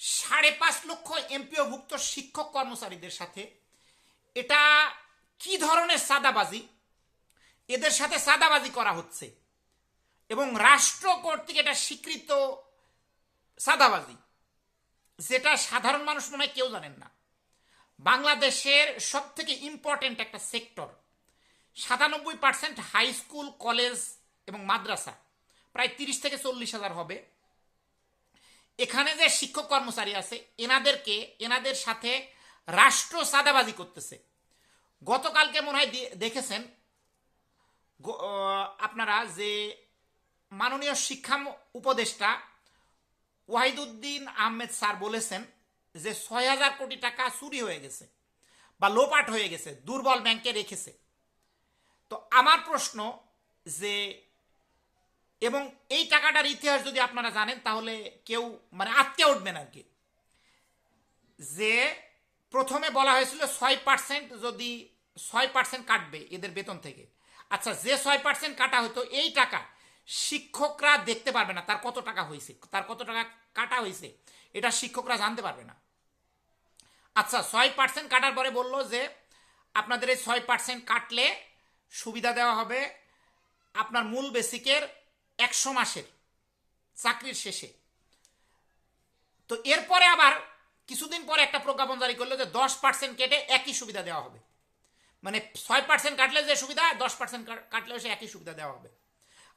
সাড়ে পাঁচ লক্ষ এমপিওভুক্ত শিক্ষক কর্মচারীদের সাথে। এটা কি ধরনের সাদাবাজি এদের সাথে সাদাবাজি করা হচ্ছে। এবং রাষ্ট্র কর্তৃক এটা স্বীকৃত সাদাবাজি যেটা সাধারণ মানুষ মনে হয় কেউ জানেন না। বাংলাদেশের সব থেকে ইম্পর্টেন্ট একটা সেক্টর, সাতানব্বই পার্সেন্ট হাই স্কুল, কলেজ এবং মাদ্রাসা, প্রায় তিরিশ থেকে চল্লিশ হাজার হবে। এখানে যে শিক্ষক কর্মচারী আছে, এনাদেরকে, এনাদের সাথে রাষ্ট্র সাদাবাজি করতেছে। গতকালকে মনে হয় দেখেছেন আপনারা যে মাননীয় শিক্ষা উপদেষ্টা ওয়াহিদুদ্দিন আহমেদ স্যার বলেছেন যে ছয় হাজার কোটি টাকা চুরি হয়ে গেছে বা লোপাট হয়ে গেছে, দুর্বল ব্যাংকে রেখেছে। তো আমার প্রশ্ন যে এবং এই টাকাটার ইতিহাস যদি আপনারা জানেন, তাহলে কেউ মানে আটকে উঠবেন আর কি। যে প্রথমে বলা হয়েছিল ছয় পার্সেন্ট যদি ছয় পার্সেন্ট কাটবে এদের বেতন থেকে। আচ্ছা যে ছয় পার্সেন্ট কাটা হতো, এই টাকা শিক্ষকরা দেখতে পারবে না, তার কত টাকা হয়েছে, তার কত টাকা কাটা হয়েছে, এটা শিক্ষকরা জানতে পারবে না। আচ্ছা ছয় পার্সেন্ট কাটার পরে বলল যে, আপনাদের এই ছয় পার্সেন্ট কাটলে সুবিধা দেওয়া হবে, আপনার মূল বেসিকের একশো মাসের চাকরির শেষে। তো এরপরে আবার কিছুদিন পরে একটা প্রজ্ঞাপন জারি করল যে দশ পার্সেন্ট কেটে একই সুবিধা দেওয়া হবে। মানে ছয় পার্সেন্ট কাটলে যে সুবিধা, দশ পার্সেন্ট কাটলেও সে একই সুবিধা দেওয়া হবে।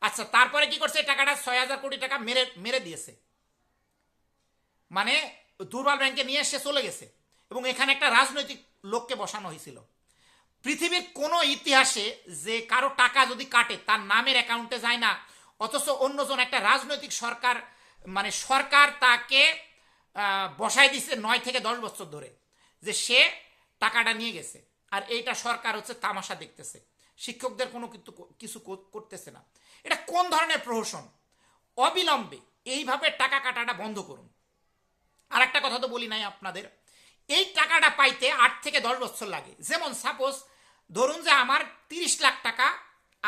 আচ্ছা তারপরে কি করছে? টাকাটা ছয় হাজার কোটি টাকা মেরে মেরে দিয়েছে। মানে দুর্বল ব্যাংকে নিয়ে এসে চলে গেছে এবং এখানে একটা রাজনৈতিক লোককে বসানো হয়েছিল। পৃথিবীর কোনো ইতিহাসে যে কারও টাকা যদি কাটে, তার নামের অ্যাকাউন্টে যায় না অথচ অন্যজন একটা রাজনৈতিক সরকার মানে সরকার তাকে বসায় দিছে নয় থেকে দশ বছর ধরে যে সে টাকাটা নিয়ে গেছে। আর এইটা সরকার হচ্ছে তামাশা দেখতেছে। শিক্ষকদের কোনো কিন্তু কিছু করতেছে না। এটা কোন ধরনের প্রহসন? অবিলম্বে এইভাবে টাকা কাটাটা বন্ধ করুন। আর একটা কথা তো বলি নাই আপনাদের। এই টাকাটা পাইতে আট থেকে দশ বছর লাগে। যেমন সাপোজ ধরুন যে আমার তিরিশ লাখ টাকা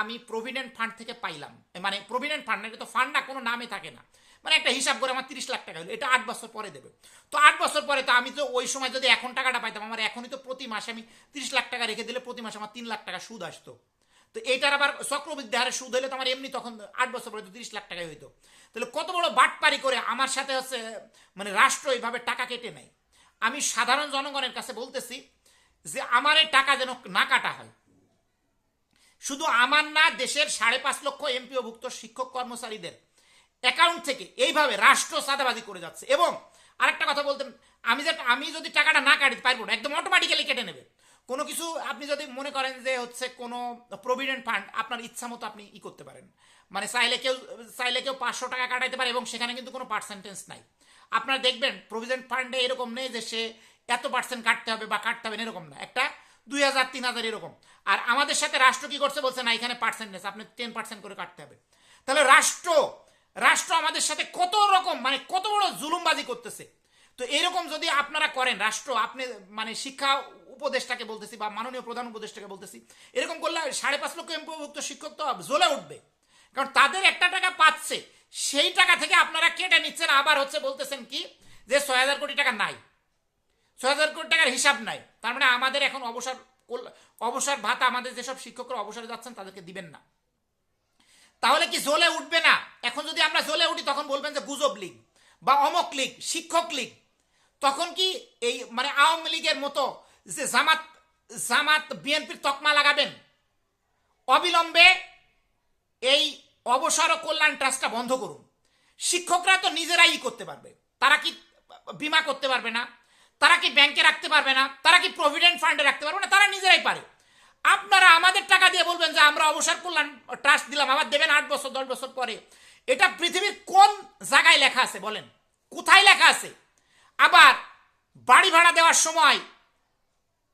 আমি প্রভিডেন্ট ফান্ড থেকে পাইলাম। মানে প্রভিডেন্ট ফান্ড এটা তো ফান্ড না, কোনো নামে থাকে না। মানে একটা হিসাব করে আমার তিরিশ লাখ টাকা হলো, এটা আট বছর পরে দেবে। তো আট বছর পরে তো আমি তো ওই সময় যদি এখন টাকাটা পাইতাম, আমার এখনই তো প্রতি মাসে আমি তিরিশ লাখ টাকা রেখে দিলে প্রতি মাসে আমার তিন লাখ টাকা সুদ আসতো। তো এইটার আবার চক্রবৃদ্ধি হারে সুদ হলে তো আমার এমনি তখন আট বছর পরে তো তিরিশ লাখ টাকাই হইতো। তাহলে কত বড় বাটপারি করে আমার সাথে হচ্ছে মানে রাষ্ট্র এইভাবে টাকা কেটে নেয়। আমি সাধারণ জনগণের কাছে বলতেছি যে আমার এই টাকা যেন না কাটা হয়। শুধু আমার না, দেশের সাড়ে পাঁচ লক্ষ এমপিওভুক্ত শিক্ষক কর্মচারীদের অ্যাকাউন্ট থেকে এইভাবে রাষ্ট্র সাদাবাজি করে যাচ্ছে। এবং আরেকটা কথা বলতেন, আমি যে আমি যদি টাকাটা না কাটি পারব না, একদম অটোমেটিক্যালি কেটে নেবে। কোনো কিছু আপনি যদি মনে করেন যে হচ্ছে কোনো প্রভিডেন্ট ফান্ড আপনার ইচ্ছা মতো আপনি ই করতে পারেন। মানে চাইলে কেউ চাইলে কেউ পাঁচশো টাকা কাটাইতে পারে এবং সেখানে কিন্তু কোনো পার্সেন্টেজ নাই। আপনারা দেখবেন প্রভিডেন্ট ফান্ডে এরকম নেই যে সে এত পার্সেন্ট কাটতে হবে বা কাটতে হবে এরকম না। একটা দুই হাজার, তিন হাজার এরকম। আর আমাদের সাথে রাষ্ট্র কি করছে বলছে, না, এখানে পার্সেন্টেজ আপনি টেন পার্সেন্ট করে কাটতে হবে। তাহলে রাষ্ট্র রাষ্ট্র আমাদের সাথে কত রকম মানে কত বড় জুলুমবাজি করতেছে। তো এরকম যদি আপনারা করেন, রাষ্ট্র, আপনি মানে শিক্ষা উপদেষ্টাকে বলতেছি বা মাননীয় প্রধান উপদেষ্টাকে বলতেছি, এরকম করলে সাড়ে পাঁচ লক্ষ এমপিভুক্ত শিক্ষক তো জ্বলে উঠবে। কারণ তাদের একটা টাকা পাচ্ছে, সেই টাকা থেকে আপনারা কেটে নিচ্ছেন। আবার হচ্ছে বলতেছেন কি, যে ছয় হাজার কোটি টাকা নাই। ছয় হাজার কোটি টাকার হিসাব নাই। তার মানে আমাদের এখন অবসর অবসর ভাতা, আমাদের যেসব শিক্ষকরা অবসরে যাচ্ছেন তাদেরকে দিবেন না। তাহলে কি জ্বলে উঠবে না? এখন যদি আমরা জ্বলে উঠি, তখন বলবেন যে গুজব লীগ বা অমক লীগ, শিক্ষক লীগ। তখন কি এই মানে আওয়ামী লীগের মতো যে জামাত জামাত বিএনপির তকমা লাগাবেন? অবিলম্বে এই অবসর কল্যাণ ট্রাস্টটা বন্ধ করুন। শিক্ষকরা তো নিজেরাই করতে পারবে। তারা কি বিমা করতে পারবে না? তারা কি ব্যাংকে রাখতে পারবে না? তারা কি প্রভিডেন্ট ফান্ডে রাখতে পারবে না? তারা নিজেরাই পারে। আপনারা আমাদের টাকা দিয়ে বলবেন যে আমরা অবসর করলাম ট্রাস্ট দিলাম, আবার দেবেন আট বছর, দশ বছর পরে। এটা পৃথিবীর কোন জায়গায় লেখা আছে বলেন? কোথায় লেখা আছে? আবার বাড়ি ভাড়া দেওয়ার সময়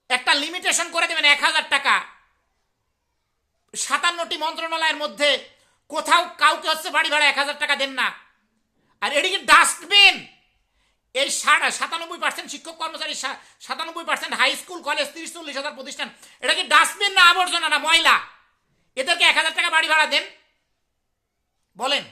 একটা লিমিটেশন করে দেবেন এক হাজার টাকা। সাতান্নটি মন্ত্রণালয়ের মধ্যে কোথাও কাউকে হচ্ছে বাড়ি ভাড়া এক হাজার টাকা দেন না। আর এদিকে ডাস্টবিন এই সাড়া সাতানব্বই পার্সেন্ট শিক্ষক কর্মচারী সাতানব্বই পার্সেন্ট হাই স্কুল কলেজ তিরিশ চল্লিশ হাজার প্রতিষ্ঠান। এটা কি ডাস্টবিন না আবর্জনা না ময়লা? এদেরকে এক হাজার টাকা বাড়ি ভাড়া দেন। বলেন।